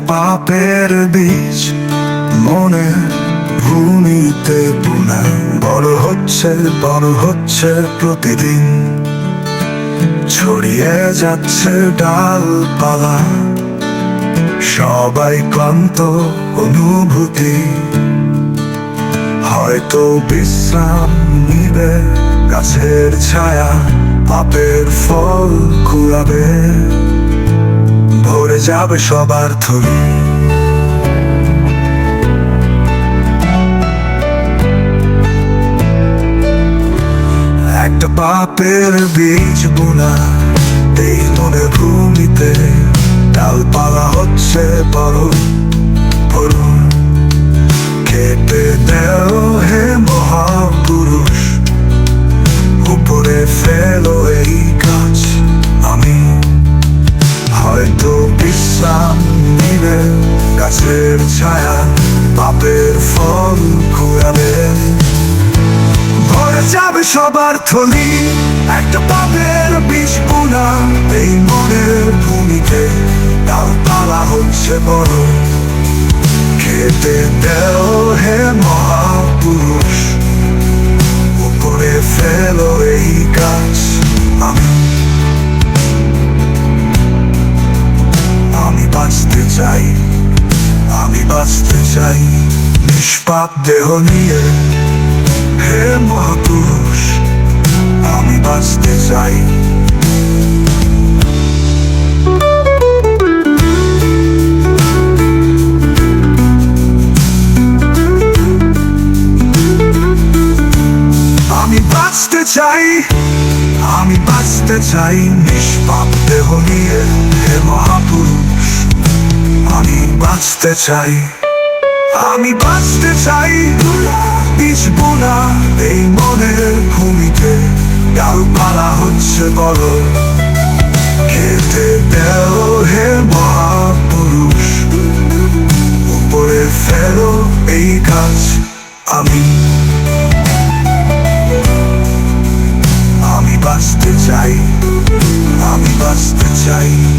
পাপের বীজ মনে ভূমিতে বুনে বড় হচ্ছে বড় হচ্ছে প্রতিদিন। ছড়িয়ে যাচ্ছে ডালপালা। সবাই ক্লান্ত অনুভূতি। হয়তো বিশ্রাম নিবে গাছের ছায়া, পাপের ফল কুড়াবে। যাবে সবার থলি। একটা পাপের বীজ বোনা এই মনে ভূমিতে ডাল পালা হচ্ছে বড় বড় কেটে দেও হে মহাপুরুষ, উপরে ফেলো নিবে গাছের ছায়া, পাপের ফল কুড়াবে ভরে যাবে সবার থলি, একটা পাপের বিষ বোনা। এই মনের ভূমিতে ডালপালা হচ্ছে বড়। খেতে দেও হে মহাপুরুষ। চাই, আমি বাঁচতে চাই। নিষ্পাপ দেহ নিয়ে হে মহাপুরুষ, আমি বাঁচতে চাই। আমি বাঁচতে চাই, আমি বাঁচতে চাই। নিষ্পাপ দেহ নিয়ে বাঁচতে চাই। আমি বাঁচতে চাই। বীজ বোনা এই মনের ভূমিতে। ডালপালা হচ্ছে বড় খেতে দেও হে উপরে ফেলো এই আমি। আমি বাঁচতে চাই। আমি বাঁচতে চাই।